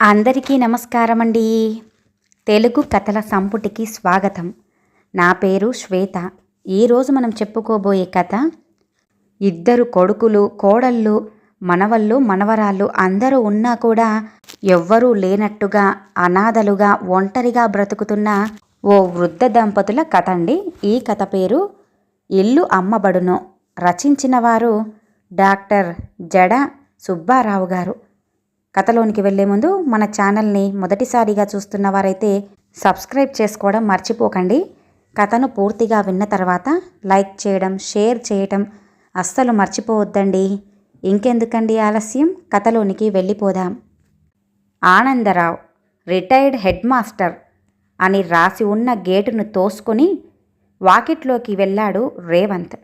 అందరికీ నమస్కారం అండి తెలుగు కథల సంపుటికి స్వాగతం. నా పేరు శ్వేత. ఈరోజు మనం చెప్పుకోబోయే కథ ఇద్దరు కొడుకులు కోడళ్ళు మనవళ్ళు మనవరాళ్ళు అందరూ ఉన్నా కూడా ఎవ్వరూ లేనట్టుగా అనాథలుగా ఒంటరిగా బ్రతుకుతున్న ఓ వృద్ధ దంపతుల కథ అండి ఈ కథ పేరు ఇల్లు అమ్మబడును రచించిన వారు డాక్టర్ జడ సుబ్బారావు గారు. కథలోనికి వెళ్ళే ముందు మన ఛానల్ని మొదటిసారిగా చూస్తున్న వారైతే సబ్స్క్రైబ్ చేసుకోవడం మర్చిపోకండి. కథను పూర్తిగా విన్న తర్వాత లైక్ చేయడం షేర్ చేయటం అస్సలు మర్చిపోవద్దండి. ఇంకెందుకండి ఆలస్యం? కథలోనికి వెళ్ళిపోదాం. ఆనందరావు రిటైర్డ్ హెడ్ మాస్టర్ అని రాసి ఉన్న గేటును తోసుకొని వాకిట్లోకి వెళ్ళాడు రేవంత్.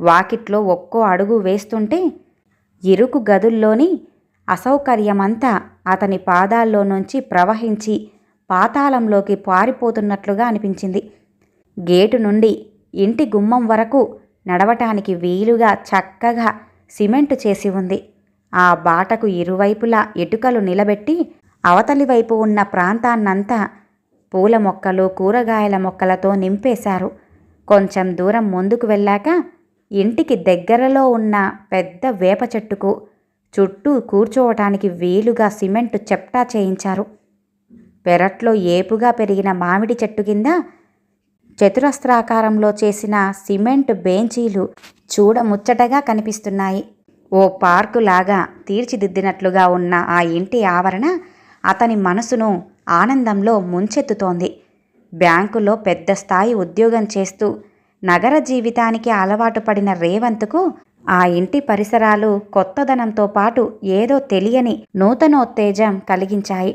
వాకిట్లో ఒక్కో అడుగు వేస్తుంటే ఇరుకు గదుల్లోని అసౌకర్యమంతా అతని పాదాల్లో నుంచి ప్రవహించి పాతాళంలోకి పారిపోతున్నట్లుగా అనిపించింది. గేటు నుండి ఇంటి గుమ్మం వరకు నడవటానికి వీలుగా చక్కగా సిమెంటు చేసి ఉంది. ఆ బాటకు ఇరువైపులా ఇటుకలు నిలబెట్టి అవతలి వైపు ఉన్న ప్రాంతాన్నంతా పూల మొక్కలు కూరగాయల మొక్కలతో నింపేశారు. కొంచెం దూరం ముందుకు వెళ్ళాక ఇంటికి దగ్గరలో ఉన్న పెద్ద వేప చెట్టుకు చుట్టూ కూర్చోవటానికి వీలుగా సిమెంట్ చెప్టా చేయించారు. పెరట్లో ఏపుగా పెరిగిన మామిడి చెట్టు కింద చతురస్రాకారంలో చేసిన సిమెంట్ బెంచీలు చూడముచ్చటగా కనిపిస్తున్నాయి. ఓ పార్కు లాగా తీర్చిదిద్దినట్లుగా ఉన్న ఆ ఇంటి ఆవరణ అతని మనసును ఆనందంలో ముంచెత్తుతోంది. బ్యాంకులో పెద్ద స్థాయి ఉద్యోగం చేస్తూ నగర జీవితానికి అలవాటు పడిన రేవంత్కు ఆ ఇంటి పరిసరాలు కొత్తదనంతో పాటు ఏదో తెలియని నూతనోత్తేజం కలిగించాయి.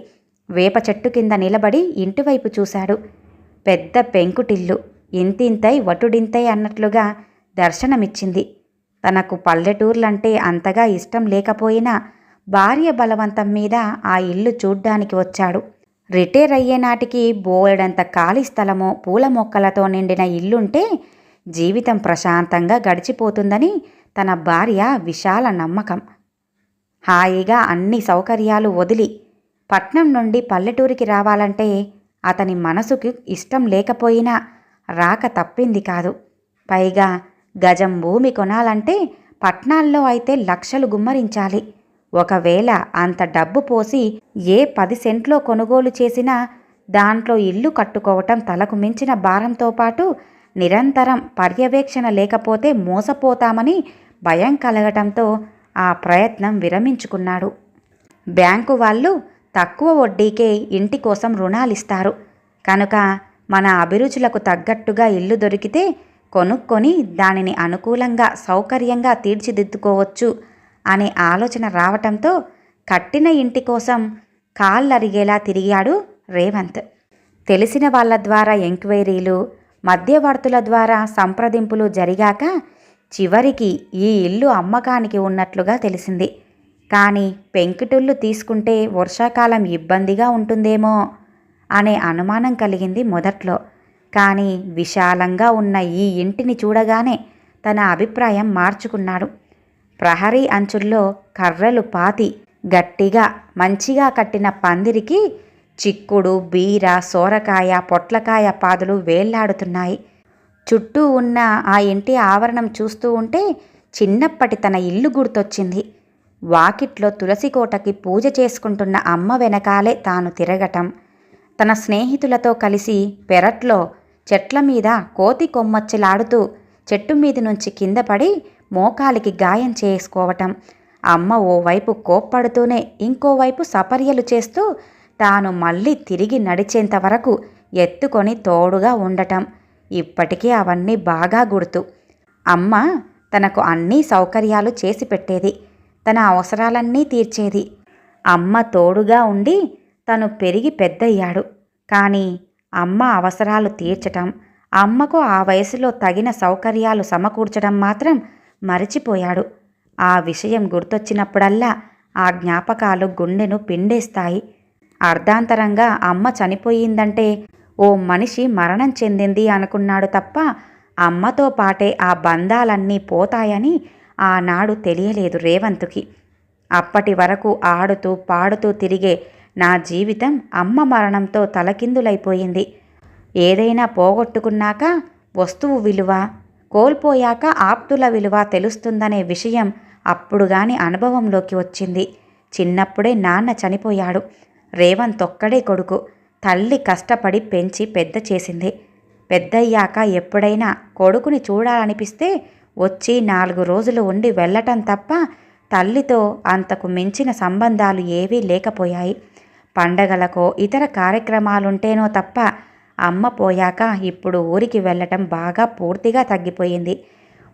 వేప చెట్టు కింద నిలబడి ఇంటివైపు చూశాడు. పెద్ద పెంకుటిల్లు ఇంతింతై వటుడింతై అన్నట్లుగా దర్శనమిచ్చింది. తనకు పల్లెటూర్లంటే అంతగా ఇష్టం లేకపోయినా భార్య బలవంతం మీద ఆ ఇల్లు చూడ్డానికి వచ్చాడు. రిటైర్ అయ్యే నాటికి బోలెడంత ఖాళీ స్థలము పూల మొక్కలతో నిండిన ఇల్లుంటే జీవితం ప్రశాంతంగా గడిచిపోతుందని తన భార్య విశాల నమ్మకం. హాయిగా అన్ని సౌకర్యాలు వదిలి పట్నం నుండి పల్లెటూరికి రావాలంటే అతని మనసుకు ఇష్టం లేకపోయినా రాక తప్పింది కాదు. పైగా గజం భూమి కొనాలంటే పట్నాల్లో అయితే లక్షలు గుమ్మరించాలి. ఒకవేళ అంత డబ్బు పోసి ఏ పది సెంట్లో కొనుగోలు చేసినా దాంట్లో ఇల్లు కట్టుకోవటం తలకు మించిన భారంతో పాటు నిరంతరం పర్యవేక్షణ లేకపోతే మోసపోతామని భయం కలగటంతో ఆ ప్రయత్నం విరమించుకున్నాడు. బ్యాంకు వాళ్ళు తక్కువ వడ్డీకే ఇంటి కోసం రుణాలిస్తారు. కనుక మన అభిరుచులకు తగ్గట్టుగా ఇల్లు దొరికితే కొనుక్కొని దానిని అనుకూలంగా సౌకర్యంగా తీర్చిదిద్దుకోవచ్చు అనే ఆలోచన రావటంతో కట్టిన ఇంటి కోసం కాళ్ళరిగేలా తిరిగాడు రేవంత్. తెలిసిన వాళ్ళ ద్వారా ఎంక్వైరీలు మధ్యవర్తుల ద్వారా సంప్రదింపులు జరిగాక చివరికి ఈ ఇల్లు అమ్మకానికి ఉన్నట్లుగా తెలిసింది. కానీ పెంకుటిల్లు తీసుకుంటే వర్షాకాలం ఇబ్బందిగా ఉంటుందేమో అనే అనుమానం కలిగింది మొదట్లో. కానీ విశాలంగా ఉన్న ఈ ఇంటిని చూడగానే తన అభిప్రాయం మార్చుకున్నాడు. ప్రహరీ అంచుల్లో కర్రలు పాతి గట్టిగా మంచిగా కట్టిన పందిరికి చిక్కుడు బీర సోరకాయ పొట్లకాయ పాదులు వేళ్ళాడుతున్నాయి. చుట్టూ ఉన్న ఆ ఇంటి ఆవరణం చూస్తూ ఉంటే చిన్నప్పటి తన ఇల్లు గుర్తొచ్చింది. వాకిట్లో తులసికోటకి పూజ చేసుకుంటున్న అమ్మ వెనకాలే తాను తిరగటం. తన స్నేహితులతో కలిసి పెరట్లో చెట్ల మీద కోతి కొమ్మచ్చిలాడుతూ చెట్టు మీద నుంచి కింద పడి మోకాలికి గాయం చేసుకోవటం. అమ్మ ఓవైపు కోప్పడుతూనే ఇంకోవైపు సపర్యలు చేస్తూ తాను మళ్ళీ తిరిగి నడిచేంత వరకు ఎత్తుకొని తోడుగా ఉండటం. ఇప్పటికీ అవన్నీ బాగా గుర్తు. అమ్మ తనకు అన్ని సౌకర్యాలు చేసి పెట్టేది. తన అవసరాలన్నీ తీర్చేది. అమ్మ తోడుగా ఉండి తను పెరిగి పెద్దయ్యాడు. కానీ అమ్మ అవసరాలు తీర్చటం అమ్మకు ఆ వయసులో తగిన సౌకర్యాలు సమకూర్చడం మాత్రం మరచిపోయాడు. ఆ విషయం గుర్తొచ్చినప్పుడల్లా ఆ జ్ఞాపకాలు గుండెను పిండేస్తాయి. అర్ధాంతరంగా అమ్మ చనిపోయిందంటే ఓ మనిషి మరణం చెందింది అనుకున్నాడు తప్ప అమ్మతో పాటే ఆ బంధాలన్నీ పోతాయని ఆనాడు తెలియలేదు రేవంత్కి. అప్పటి వరకు ఆడుతూ పాడుతూ తిరిగే నా జీవితం అమ్మ మరణంతో తలకిందులైపోయింది. ఏదైనా పోగొట్టుకున్నాక వస్తువు విలువ కోల్పోయాక ఆప్తుల విలువ తెలుస్తుందనే విషయం అప్పుడు గాని అనుభవంలోకి వచ్చింది. చిన్నప్పుడే నాన్న చనిపోయాడు. రేవంత్ ఒక్కడే కొడుకు. తల్లి కష్టపడి పెంచి పెద్ద చేసింది. పెద్దయ్యాక ఎప్పుడైనా కొడుకుని చూడాలనిపిస్తే వచ్చి నాలుగు రోజులు ఉండి వెళ్ళటం తప్ప తల్లితో అంతకు మించిన సంబంధాలు ఏవీ లేకపోయాయి. పండగలకో ఇతర కార్యక్రమాలుంటేనో తప్ప అమ్మ పోయాక ఇప్పుడు ఊరికి వెళ్ళటం బాగా పూర్తిగా తగ్గిపోయింది.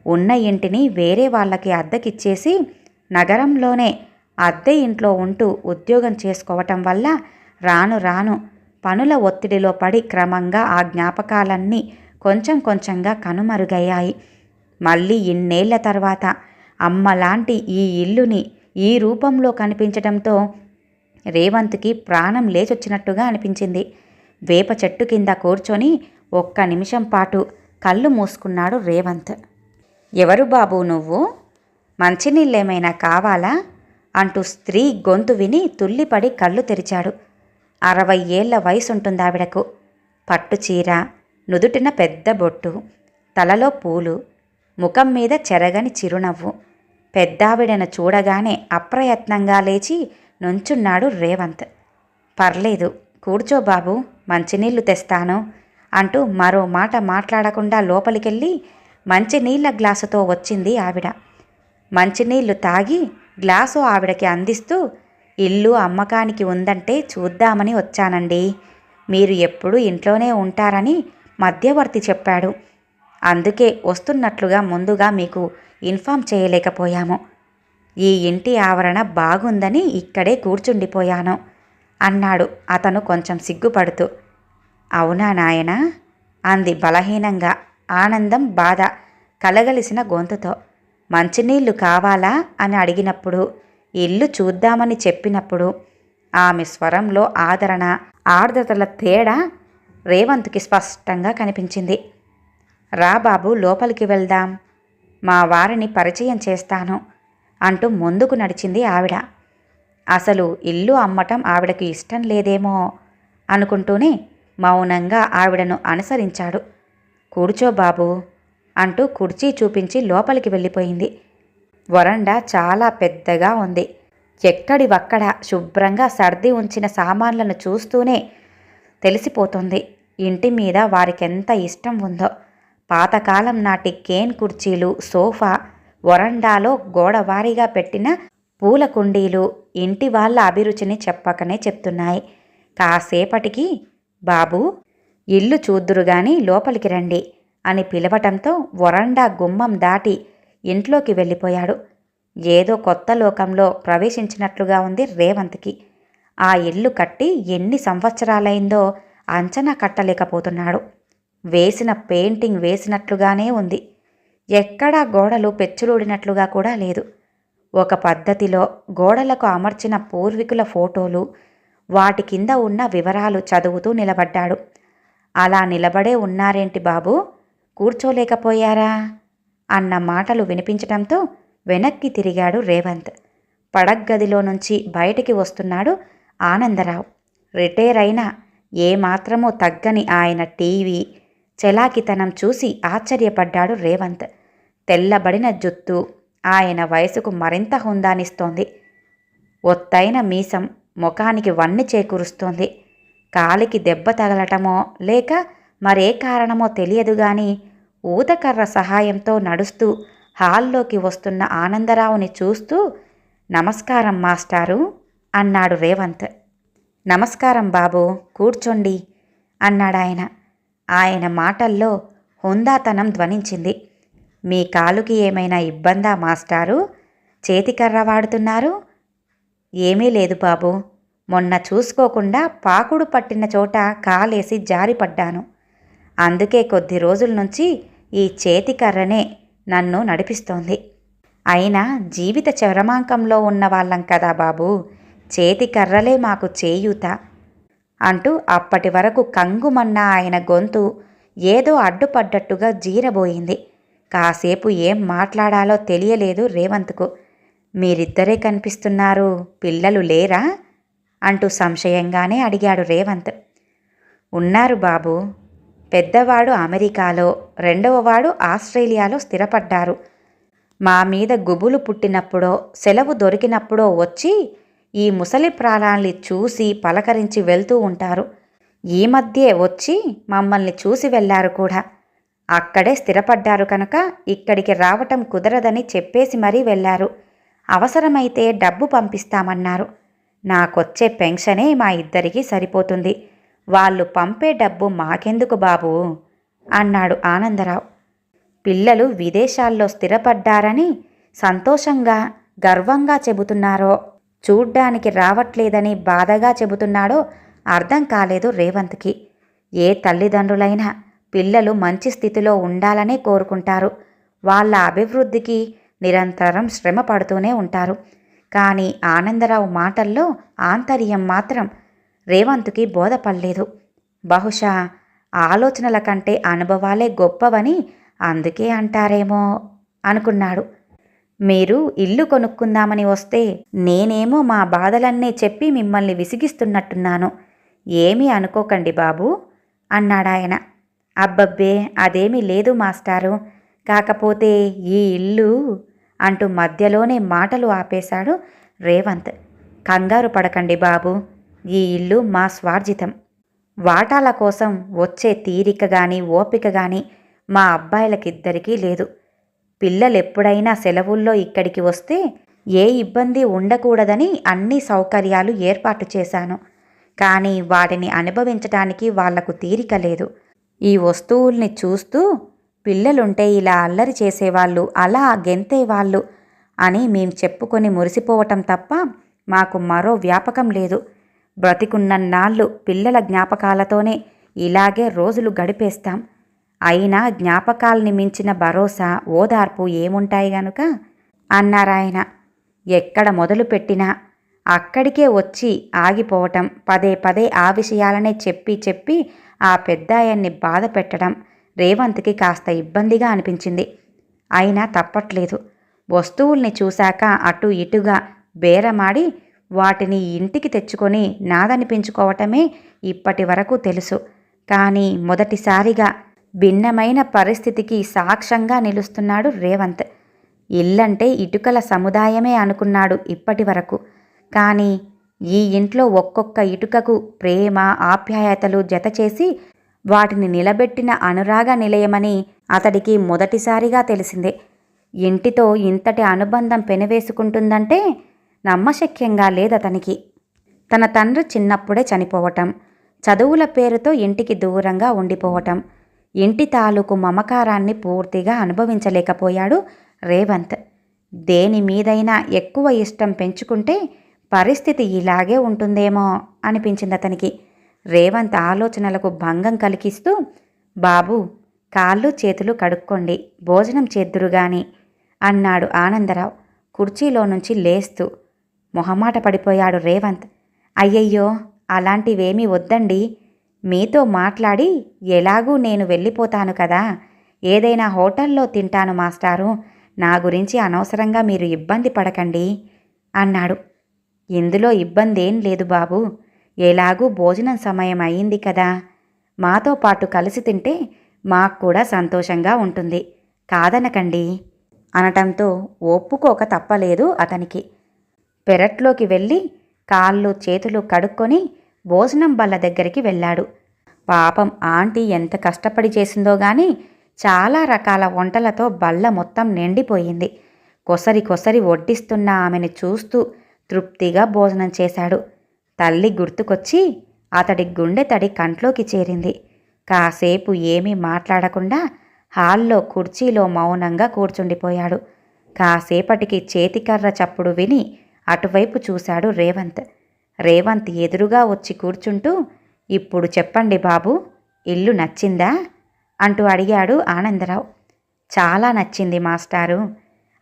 ఉన్న ఇంటిని వేరే వాళ్ళకి అద్దెకిచ్చేసి నగరంలోనే అద్దె ఇంట్లో ఉంటూ ఉద్యోగం చేసుకోవటం వల్ల రాను రాను పనుల ఒత్తిడిలో పడి క్రమంగా ఆ జ్ఞాపకాలన్నీ కొంచెం కొంచెంగా కనుమరుగయ్యాయి. మళ్ళీ ఇన్నేళ్ళ తర్వాత అమ్మలాంటి ఈ ఇల్లుని ఈ రూపంలో కనిపించడంతో రేవంత్కి ప్రాణం లేచొచ్చినట్టుగా అనిపించింది. వేప చెట్టు కింద కూర్చొని ఒక్క నిమిషం పాటు కళ్ళు మూసుకున్నాడు రేవంత్. ఎవరు బాబు నువ్వు? మంచినీళ్ళేమైనా కావాలా? అంటూ స్త్రీ గొంతు విని తుల్లిపడి కళ్ళు తెరిచాడు. అరవై ఏళ్ళ వయసుంటుంది ఆవిడకు. పట్టు చీర నుదుటిన పెద్ద బొట్టు తలలో పూలు ముఖం మీద చెరగని చిరునవ్వు. పెద్దావిడను చూడగానే అప్రయత్నంగా లేచి నుంచున్నాడు రేవంత్. పర్లేదు కూర్చో బాబు మంచినీళ్ళు తెస్తాను అంటూ మరో మాట మాట్లాడకుండా లోపలికెళ్ళి మంచినీళ్ళ గ్లాసుతో వచ్చింది ఆవిడ. మంచినీళ్ళు తాగి గ్లాసు ఆవిడకి అందిస్తూ ఇల్లు అమ్మకానికి ఉందంటే చూద్దామని వచ్చానండి. మీరు ఎప్పుడు ఇంట్లోనే ఉంటారని మధ్యవర్తి చెప్పాడు. అందుకే వస్తున్నట్లుగా ముందుగా మీకు ఇన్ఫామ్ చేయలేకపోయాము. ఈ ఇంటి ఆవరణ బాగుందని ఇక్కడే కూర్చుండిపోయాను అన్నాడు అతను కొంచెం సిగ్గుపడుతూ. అవునా నాయనా? అంది బలహీనంగా ఆనందం బాధ కలగలిసిన గొంతుతో. మంచినీళ్ళు కావాలా? అని అడిగినప్పుడు ఇల్లు చూద్దామని చెప్పినప్పుడు ఆమె స్వరంలో ఆదరణ ఆర్ద్రతల తేడా రేవంత్కి స్పష్టంగా కనిపించింది. రా బాబు లోపలికి వెళ్దాం. మా వారిని పరిచయం చేస్తాను అంటూ ముందుకు నడిచింది ఆవిడ. అసలు ఇల్లు అమ్మటం ఆవిడకి ఇష్టం లేదేమో అనుకుంటూనే మౌనంగా ఆవిడను అనుసరించాడు. కూర్చో బాబు అంటూ కుర్చీ చూపించి లోపలికి వెళ్ళిపోయింది. వరండా చాలా పెద్దగా ఉంది. ఎక్కడివక్కడ శుభ్రంగా సర్ది ఉంచిన సామాన్లను చూస్తూనే తెలిసిపోతుంది. ఇంటి మీద వారికెంత ఇష్టం ఉందో. పాతకాలం నాటి కేన్ కుర్చీలు సోఫా వరండాలో గోడవారీగా పెట్టిన పూల కుండీలు ఇంటి వాళ్ళ అభిరుచిని చెప్పకనే చెప్తున్నాయి. కాసేపటికి బాబు ఇల్లు చూద్దురుగాని లోపలికి రండి అని పిలవటంతో వరండా గుమ్మం దాటి ఇంట్లోకి వెళ్ళిపోయాడు. ఏదో కొత్త లోకంలో ప్రవేశించినట్లుగా ఉంది రేవంత్కి. ఆ ఇల్లు కట్టి ఎన్ని సంవత్సరాలైందో అంచనా కట్టలేకపోతున్నాడు. వేసిన పెయింటింగ్ వేసినట్లుగానే ఉంది. ఎక్కడా గోడలు పెచ్చులూడినట్లుగా కూడా లేదు. ఒక పద్ధతిలో గోడలకు అమర్చిన పూర్వీకుల ఫోటోలు వాటి కింద ఉన్న వివరాలు చదువుతూ నిలబడ్డాడు. అలా నిలబడే ఉన్నారేంటి బాబు? కూర్చోలేకపోయారా? అన్న మాటలు వినిపించటంతో వెనక్కి తిరిగాడు రేవంత్. పడగ్గదిలో నుంచి బయటికి వస్తున్నాడు ఆనందరావు. రిటైర్ అయినా ఏమాత్రమో తగ్గని ఆయన టీవీ చెలాకితనం చూసి ఆశ్చర్యపడ్డాడు రేవంత్. తెల్లబడిన జుత్తు ఆయన వయసుకు మరింత హుందానిస్తోంది. ఒత్తైన మీసం ముఖానికి వన్ని చేకూరుస్తోంది. కాలికి దెబ్బ తగలటమో లేక మరే కారణమో తెలియదు గాని ఊతకర్ర సహాయంతో నడుస్తూ హాల్లోకి వస్తున్న ఆనందరావుని చూస్తూ నమస్కారం మాస్టారు అన్నాడు రేవంత్. నమస్కారం బాబు కూర్చోండి అన్నాడాయన. ఆయన మాటల్లో హుందాతనం ధ్వనించింది. మీ కాలుకి ఏమైనా ఇబ్బందా మాస్టారు? చేతికర్ర వాడుతున్నారు? ఏమీ లేదు బాబు. మొన్న చూసుకోకుండా పాకుడు పట్టిన చోట కాలేసి జారిపడ్డాను. అందుకే కొద్ది రోజుల నుంచి ఈ చేతికర్రనే నన్ను నడిపిస్తోంది. అయినా జీవిత చరమాంకంలో ఉన్న వాళ్ళం కదా బాబు చేతికర్రలే మాకు చేయూత అంటూ అప్పటి వరకు కంగుమన్న ఆయన గొంతు ఏదో అడ్డుపడ్డట్టుగా జీరబోయింది. కాసేపు ఏం మాట్లాడాలో తెలియలేదు రేవంత్కు. మీరిద్దరే కనిపిస్తున్నారు పిల్లలు లేరా? అంటూ సంశయంగానే అడిగాడు రేవంత్. ఉన్నారు బాబు పెద్దవాడు అమెరికాలో రెండవవాడు ఆస్ట్రేలియాలో స్థిరపడ్డారు. మా మీద గుబులు పుట్టినప్పుడో సెలవు దొరికినప్పుడో వచ్చి ఈ ముసలి ప్రాణాల్ని చూసి పలకరించి వెళ్తూ ఉంటారు. ఈ మధ్యే వచ్చి మమ్మల్ని చూసి వెళ్ళారు కూడా. అక్కడే స్థిరపడ్డారు కనుక ఇక్కడికి రావటం కుదరదని చెప్పేసి మరీ వెళ్ళారు అవసరమైతే డబ్బు పంపిస్తామన్నారు. నాకొచ్చే పెన్షనే మా ఇద్దరికీ సరిపోతుంది. వాళ్ళు పంపే డబ్బు మాకెందుకు బాబు? అన్నాడు ఆనందరావు. పిల్లలు విదేశాల్లో స్థిరపడ్డారని సంతోషంగా గర్వంగా చెబుతున్నారో చూడ్డానికి రావట్లేదని బాధగా చెబుతున్నాడో అర్థం కాలేదు రేవంత్కి. ఏ తల్లిదండ్రులైనా పిల్లలు మంచి స్థితిలో ఉండాలనే కోరుకుంటారు. వాళ్ళ అభివృద్ధికి నిరంతరం శ్రమ పడుతూనే ఉంటారు. కానీ ఆనందరావు మాటల్లో ఆంతర్యం మాత్రం రేవంత్కి బోధపడలేదు. బహుశా ఆలోచనల కంటే అనుభవాలే గొప్పవని అందుకే అంటారేమో అనుకున్నాడు. మీరు ఇల్లు కొనుక్కుందామని వస్తే నేనేమో మా బాధలన్నీ చెప్పి మిమ్మల్ని విసిగిస్తున్నట్టున్నాను. ఏమీ అనుకోకండి బాబు అన్నాడాయన. అబ్బబ్బే అదేమీ లేదు మాస్టారు. కాకపోతే ఈ ఇల్లు అంటూ మధ్యలోనే మాటలు ఆపేశాడు రేవంత్. కంగారు పడకండి బాబు ఈ ఇల్లు మా స్వార్జితం. వాటాల కోసం వచ్చే తీరిక గాని ఓపిక గాని మా అబ్బాయిలకిద్దరికీ లేదు. పిల్లలెప్పుడైనా సెలవుల్లో ఇక్కడికి వస్తే ఏ ఇబ్బంది ఉండకూడదని అన్ని సౌకర్యాలు ఏర్పాటు చేశాను. కానీ వాటిని అనుభవించటానికి వాళ్ళకు తీరిక లేదు. ఈ వస్తువుల్ని చూస్తూ పిల్లలుంటే ఇలా అల్లరి చేసేవాళ్ళు అలా గెంతేవాళ్ళు అని మేం చెప్పుకొని మురిసిపోవటం తప్ప మాకు మరో వ్యాపకం లేదు. బ్రతికున్నన్నాళ్ళు పిల్లల జ్ఞాపకాలతోనే ఇలాగే రోజులు గడిపేస్తాం. అయినా జ్ఞాపకాల్ని మించిన భరోసా ఓదార్పు ఏముంటాయి గనుక? అన్నారాయన. ఎక్కడ మొదలుపెట్టినా అక్కడికే వచ్చి ఆగిపోవటం పదే పదే ఆ విషయాలనే చెప్పి చెప్పి ఆ పెద్దాయన్ని బాధ పెట్టడం రేవంత్కి కాస్త ఇబ్బందిగా అనిపించింది. అయినా తప్పట్లేదు. వస్తువుల్ని చూశాక అటు ఇటుగా బేరమాడి వాటిని ఇంటికి తెచ్చుకొని నాదనిపించుకోవటమే ఇప్పటి వరకు తెలుసు. కానీ మొదటిసారిగా భిన్నమైన పరిస్థితికి సాక్ష్యంగా నిలుస్తున్నాడు రేవంత్. ఇల్లంటే ఇటుకల సముదాయమే అనుకున్నాడు ఇప్పటి వరకు. కానీ ఈ ఇంట్లో ఒక్కొక్క ఇటుకకు ప్రేమ ఆప్యాయతలు జతచేసి వాటిని నిలబెట్టిన అనురాగ నిలయమని అతడికి మొదటిసారిగా తెలిసిందే. ఇంటితో ఇంతటి అనుబంధం పెనవేసుకుంటుందంటే నమ్మశక్యంగా లేదతనికి. తన తండ్రి చిన్నప్పుడే చనిపోవటం చదువుల పేరుతో ఇంటికి దూరంగా ఉండిపోవటం ఇంటి తాలూకు మమకారాన్ని పూర్తిగా అనుభవించలేకపోయాడు రేవంత్. దేని మీదైనా ఎక్కువ ఇష్టం పెంచుకుంటే పరిస్థితి ఇలాగే ఉంటుందేమో అనిపించింది అతనికి రేవంత్ ఆలోచనలకు భంగం కలిగిస్తూ బాబు కాళ్ళు చేతులు కడుక్కోండి భోజనం చేద్దురుగాని అన్నాడు ఆనందరావు కుర్చీలో నుంచి లేస్తూ. మొహమాట పడిపోయాడు రేవంత్. అయ్యయ్యో అలాంటివేమీ వద్దండి. మీతో మాట్లాడి ఎలాగూ నేను వెళ్ళిపోతాను కదా. ఏదైనా హోటల్లో తింటాను మాస్టారు. నా గురించి అనవసరంగా మీరు ఇబ్బంది పడకండి అన్నాడు. ఇందులో ఇబ్బందేం లేదు బాబు. ఎలాగూ భోజనం సమయం అయింది కదా. మాతో పాటు కలిసి తింటే మాకు కూడా సంతోషంగా ఉంటుంది. కాదనకండి. అనటంతో ఒప్పుకోక తప్పలేదు అతనికి. పెరట్లోకి వెళ్ళి కాళ్ళు చేతులు కడుక్కొని భోజనం బల్ల దగ్గరికి వెళ్ళాడు. పాపం ఆంటీ ఎంత కష్టపడి చేసిందో గాని చాలా రకాల వంటలతో బల్ల మొత్తం నిండిపోయింది. కొసరి కొసరి వడ్డిస్తున్న ఆమెను చూస్తూ తృప్తిగా భోజనం చేశాడు. తల్లి గుర్తుకొచ్చి అతడి గుండె తడి కంట్లోకి చేరింది. కాసేపు ఏమీ మాట్లాడకుండా హాల్లో కుర్చీలో మౌనంగా కూర్చుండిపోయాడు. కాసేపటికి చేతికర్ర చప్పుడు విని అటువైపు చూశాడు రేవంత్. రేవంత్ ఎదురుగా వచ్చి కూర్చుంటూ ఇప్పుడు చెప్పండి బాబు ఇల్లు నచ్చిందా? అంటూ అడిగాడు ఆనందరావు. చాలా నచ్చింది మాస్టారు.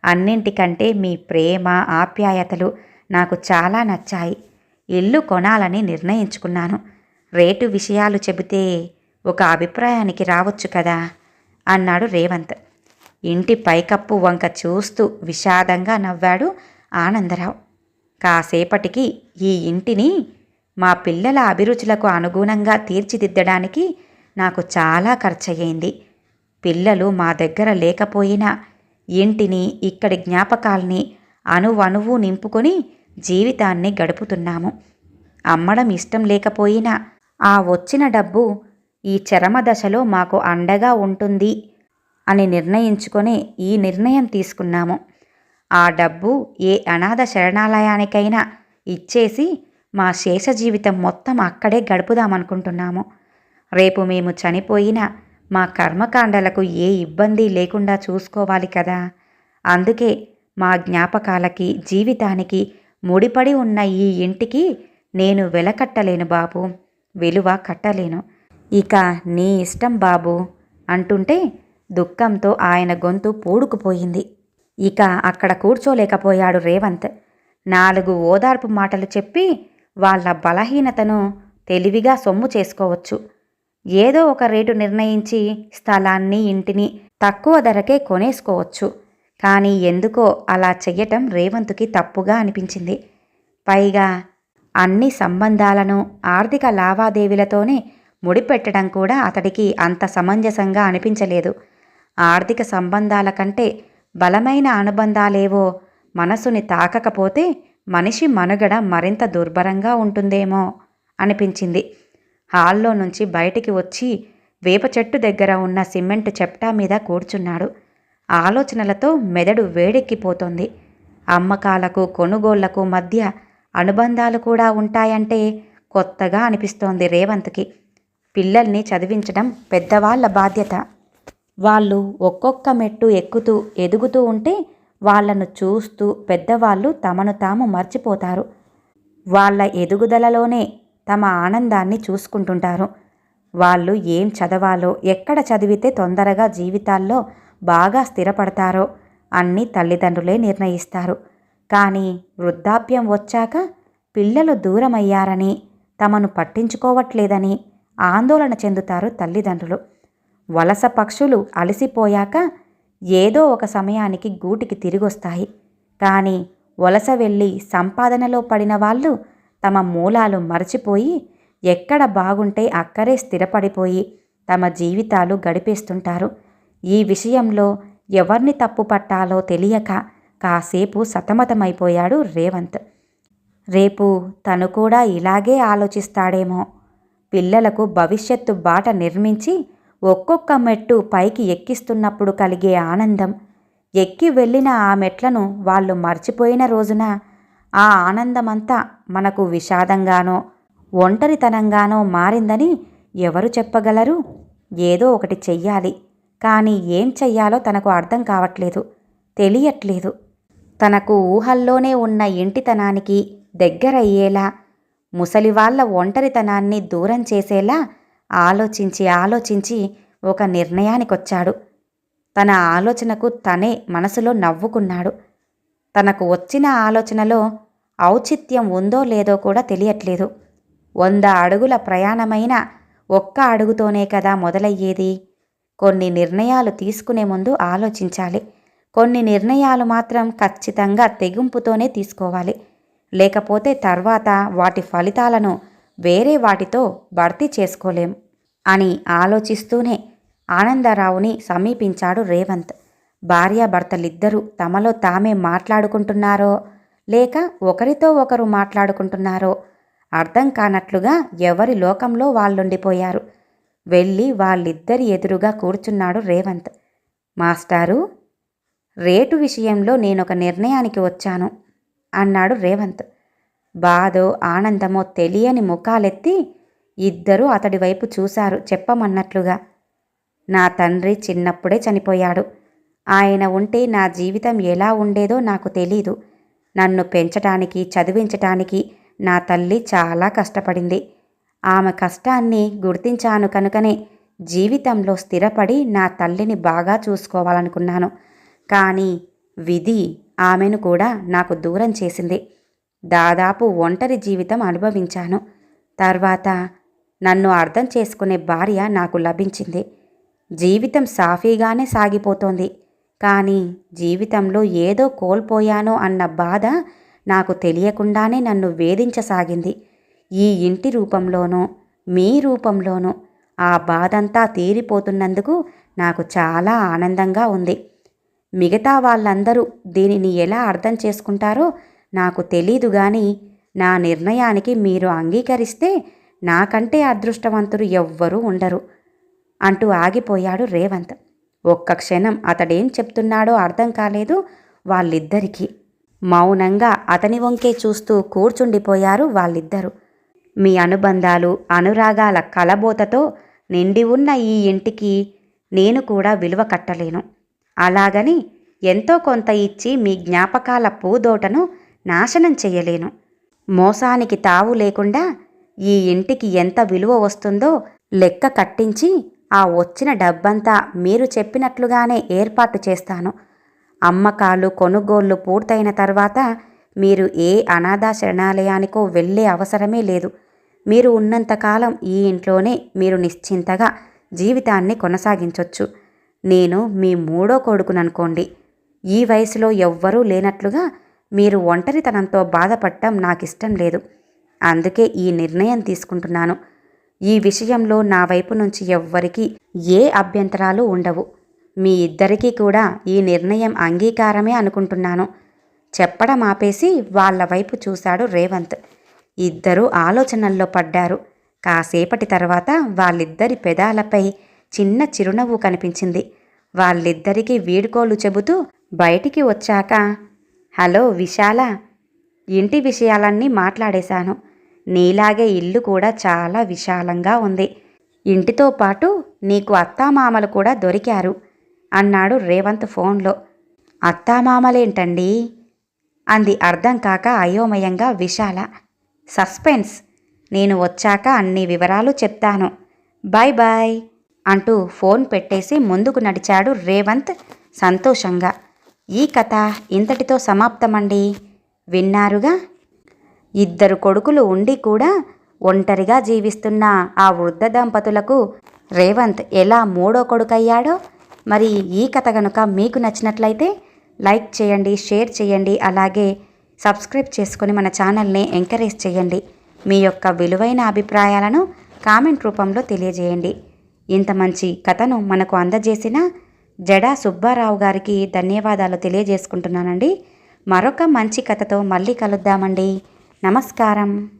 అన్నింటికంటే మీ ప్రేమ ఆప్యాయతలు నాకు చాలా నచ్చాయి. ఇల్లు కొనాలని నిర్ణయించుకున్నాను. రేటు విషయాలు చెబితే ఒక అభిప్రాయానికి రావచ్చు కదా? అన్నాడు రేవంత్. ఇంటి పైకప్పు వంక చూస్తూ విషాదంగా నవ్వాడు ఆనందరావు. కాసేపటికి ఈ ఇంటిని మా పిల్లల అభిరుచులకు అనుగుణంగా తీర్చిదిద్దడానికి నాకు చాలా ఖర్చయ్యింది. పిల్లలు మా దగ్గర లేకపోయినా ఇంటిని ఇక్కడి జ్ఞాపకాల్ని అణువణువు నింపుకొని జీవితాన్ని గడుపుతున్నాము. అమ్మడం ఇష్టం లేకపోయినా ఆ వచ్చిన డబ్బు ఈ చరమ దశలో మాకు అండగా ఉంటుంది అని నిర్ణయించుకొని ఈ నిర్ణయం తీసుకున్నాము. ఆ డబ్బు ఏ అనాథ శరణాలయానికైనా ఇచ్చేసి మా శేష జీవితం మొత్తం అక్కడే గడుపుదామనుకుంటున్నాము. రేపు మేము చనిపోయినా మా కర్మకాండలకు ఏ ఇబ్బంది లేకుండా చూసుకోవాలి కదా. అందుకే మా జ్ఞాపకాలకి జీవితానికి ముడిపడి ఉన్న ఈ ఇంటికి నేను వెలకట్టలేను బాబు. విలువ కట్టలేను. ఇక నీ ఇష్టం బాబు అంటుంటే దుఃఖంతో ఆయన గొంతు పూడుకుపోయింది. ఇక అక్కడ కూర్చోలేకపోయాడు రేవంత్. నాలుగు ఓదార్పు మాటలు చెప్పి వాళ్ళ బలహీనతను తెలివిగా సొమ్ము చేసుకోవచ్చు. ఏదో ఒక రేటు నిర్ణయించి స్థలాన్ని ఇంటిని తక్కువ ధరకే కొనేసుకోవచ్చు. కానీ ఎందుకో అలా చెయ్యటం రేవంత్కి తప్పుగా అనిపించింది. పైగా అన్ని సంబంధాలను ఆర్థిక లావాదేవీలతోనే ముడిపెట్టడం కూడా అతడికి అంత సమంజసంగా అనిపించలేదు. ఆర్థిక సంబంధాల కంటే బలమైన అనుబంధాలేవో మనసుని తాకకపోతే మనిషి మనుగడ మరింత దుర్భరంగా ఉంటుందేమో అనిపించింది. హాల్లో నుంచి బయటికి వచ్చి వేప చెట్టు దగ్గర ఉన్న సిమెంట్ చెప్టా మీద కూర్చున్నాడు. ఆలోచనలతో మెదడు వేడెక్కిపోతోంది. అమ్మకాలకు కొనుగోళ్ళకు మధ్య అనుబంధాలు కూడా ఉంటాయంటే కొత్తగా అనిపిస్తోంది రేవంత్కి. పిల్లల్ని చదివించడం పెద్దవాళ్ళ బాధ్యత. వాళ్ళు ఒక్కొక్క మెట్టు ఎక్కుతూ ఎదుగుతూ ఉంటే వాళ్ళను చూస్తూ పెద్దవాళ్ళు తమను తాము మర్చిపోతారు. వాళ్ళ ఎదుగుదలలోనే తమ ఆనందాన్ని చూసుకుంటుంటారు. వాళ్ళు ఏం చదవాలో ఎక్కడ చదివితే తొందరగా జీవితాల్లో బాగా స్థిరపడతారో అన్నీ తల్లిదండ్రులే నిర్ణయిస్తారు. కానీ వృద్ధాప్యం వచ్చాక పిల్లలు దూరమయ్యారని తమను పట్టించుకోవట్లేదని ఆందోళన చెందుతారు తల్లిదండ్రులు. వలస పక్షులు అలసిపోయాక ఏదో ఒక సమయానికి గూటికి తిరిగొస్తాయి. కానీ వలస వెళ్ళి సంపాదనలో పడిన వాళ్ళు తమ మూలాలు మరచిపోయి ఎక్కడ బాగుంటే అక్కడే స్థిరపడిపోయి తమ జీవితాలు గడిపేస్తుంటారు. ఈ విషయంలో ఎవరిని తప్పు పట్టాలో తెలియక కాసేపు సతమతమైపోయాడు రేవంత్. రేపు తను కూడా ఇలాగే ఆలోచిస్తాడేమో. పిల్లలకు భవిష్యత్తు బాట నిర్మించి ఒక్కొక్క మెట్టు పైకి ఎక్కిస్తున్నప్పుడు కలిగే ఆనందం. ఎక్కి వెళ్ళిన ఆ మెట్లను వాళ్ళు మర్చిపోయిన రోజున ఆ ఆనందమంతా మనకు విషాదంగానో ఒంటరితనంగానో మారిందని ఎవరు చెప్పగలరు? ఏదో ఒకటి చెయ్యాలి. కానీ ఏం చెయ్యాలో తనకు అర్థం కావట్లేదు తెలియట్లేదు. తనకు ఊహల్లోనే ఉన్న ఇంటితనానికి దగ్గరయ్యేలా ముసలివాళ్ళ ఒంటరితనాన్ని దూరం చేసేలా ఆలోచించి ఆలోచించి ఒక నిర్ణయానికొచ్చాడు. తన ఆలోచనకు తనే మనసులో నవ్వుకున్నాడు. తనకు వచ్చిన ఆలోచనలో ఔచిత్యం ఉందో లేదో కూడా తెలియట్లేదు. వంద అడుగుల ప్రయాణమైన ఒక్క అడుగుతోనే కదా మొదలయ్యేది? కొన్ని నిర్ణయాలు తీసుకునే ముందు ఆలోచించాలి. కొన్ని నిర్ణయాలు మాత్రం ఖచ్చితంగా తెగింపుతోనే తీసుకోవాలి. లేకపోతే తర్వాత వాటి ఫలితాలను వేరే వాటితో భర్తీ చేసుకోలేం అని ఆలోచిస్తూనే ఆనందరావుని సమీపించాడు రేవంత్. భార్యాభర్తలిద్దరూ తమలో తామే మాట్లాడుకుంటున్నారో లేక ఒకరితో ఒకరు మాట్లాడుకుంటున్నారో అర్థం కానట్లుగా ఎవరి లోకంలో వాళ్ళుండిపోయారు. వెళ్ళి వాళ్ళిద్దరి ఎదురుగా కూర్చున్నాడు రేవంత్. మాస్టారు రేటు విషయంలో నేనొక నిర్ణయానికి వచ్చాను అన్నాడు రేవంత్. బాధో ఆనందమో తెలియని ముఖాలెత్తి ఇద్దరూ అతడి వైపు చూశారు చెప్పమన్నట్లుగా. నా తండ్రి చిన్నప్పుడే చనిపోయాడు. ఆయన ఉంటే నా జీవితం ఎలా ఉండేదో నాకు తెలీదు. నన్ను పెంచటానికి చదివించటానికి నా తల్లి చాలా కష్టపడింది. ఆమె కష్టాన్ని గుర్తించాను కనుకనే జీవితంలో స్థిరపడి నా తల్లిని బాగా చూసుకోవాలనుకున్నాను. కానీ విధి ఆమెను కూడా నాకు దూరం చేసింది. దాదాపు ఒంటరి జీవితం అనుభవించాను. తర్వాత నన్ను అర్థం చేసుకునే భార్య నాకు లభించింది. జీవితం సాఫీగానే సాగిపోతోంది. కానీ జీవితంలో ఏదో కోల్పోయానో అన్న బాధ నాకు తెలియకుండానే నన్ను వేధించసాగింది. ఈ ఇంటి రూపంలోనూ మీ రూపంలోనూ ఆ బాధంతా తీరిపోతున్నందుకు నాకు చాలా ఆనందంగా ఉంది. మిగతా వాళ్ళందరూ దీనిని ఎలా అర్థం చేసుకుంటారో నాకు తెలీదు గాని నా నిర్ణయానికి మీరు అంగీకరిస్తే నాకంటే అదృష్టవంతులు ఎవ్వరూ ఉండరు అంటూ ఆగిపోయాడు రేవంత్. ఒక్క క్షణం అతడేం చెప్తున్నాడో అర్థం కాలేదు వాళ్ళిద్దరికీ. మౌనంగా అతని వంకే చూస్తూ కూర్చుండిపోయారు వాళ్ళిద్దరూ. మీ అనుబంధాలు అనురాగాల కలబోతతో నిండి ఉన్న ఈ ఇంటికి నేను కూడా విలువ కట్టలేను. అలాగని ఎంతో కొంత ఇచ్చి మీ జ్ఞాపకాల పూదోటను నాశనం చెయ్యలేను. మోసానికి తావు లేకుండా ఈ ఇంటికి ఎంత విలువ వస్తుందో లెక్క కట్టించి ఆ వచ్చిన డబ్బంతా మీరు చెప్పినట్లుగానే ఏర్పాటు చేస్తాను. అమ్మకాలు కొనుగోళ్ళు పూర్తయిన తర్వాత మీరు ఏ అనాథ శరణాలయానికో వెళ్ళే అవసరమే లేదు. మీరు ఉన్నంతకాలం ఈ ఇంట్లోనే మీరు నిశ్చింతగా జీవితాన్ని కొనసాగించొచ్చు. నేను మీ మూడో కొడుకుననుకోండి. ఈ వయసులో ఎవ్వరూ లేనట్లుగా మీరు ఒంటరితనంతో బాధపడటం నాకు ఇష్టం లేదు. అందుకే ఈ నిర్ణయం తీసుకుంటున్నాను. ఈ విషయంలో నా వైపు నుంచి ఎవ్వరికీ ఏ అభ్యంతరాలు ఉండవు. మీ ఇద్దరికీ కూడా ఈ నిర్ణయం అంగీకారమే అనుకుంటున్నాను. చెప్పడం ఆపేసి వాళ్ళ వైపు చూశాడు రేవంత్. ఇద్దరూ ఆలోచనల్లో పడ్డారు. కాసేపటి తర్వాత వాళ్ళిద్దరి పెదాలపై చిన్న చిరునవ్వు కనిపించింది. వాళ్ళిద్దరికీ వీడుకోలు చెబుతూ బయటికి వచ్చాక హలో విశాల. ఇంటి విషయాలన్నీ మాట్లాడేశాను. నీలాగే ఇల్లు కూడా చాలా విశాలంగా ఉంది. ఇంటితో పాటు నీకు అత్తామామలు కూడా దొరికారు అన్నాడు రేవంత్ ఫోన్లో. అత్తామామలేంటండి? అంది అర్థం కాక అయోమయంగా విశాల. సస్పెన్స్. నేను వచ్చాక అన్ని వివరాలు చెప్తాను. బాయ్ బాయ్ అంటూ ఫోన్ పెట్టేసి ముందుకు నడిచాడు రేవంత్ సంతోషంగా. ఈ కథ ఇంతటితో సమాప్తమండి. విన్నారుగా? ఇద్దరు కొడుకులు ఉండి కూడా ఒంటరిగా జీవిస్తున్న ఆ వృద్ధ దంపతులకు రేవంత్ ఎలా మూడో కొడుకయ్యాడో మరి ఈ కథ కనుక మీకు నచ్చినట్లయితే లైక్ చేయండి షేర్ చేయండి అలాగే సబ్స్క్రైబ్ చేసుకొని మన ఛానల్ని ఎంకరేజ్ చేయండి. మీ యొక్క విలువైన అభిప్రాయాలను కామెంట్ రూపంలో తెలియజేయండి. ఇంత మంచి కథను మనకు అందజేసిన జడా సుబ్బారావు గారికి ధన్యవాదాలు తెలియజేసుకుంటున్నానండి. మరొక మంచి కథతో మళ్ళీ కలుద్దామండి. నమస్కారం.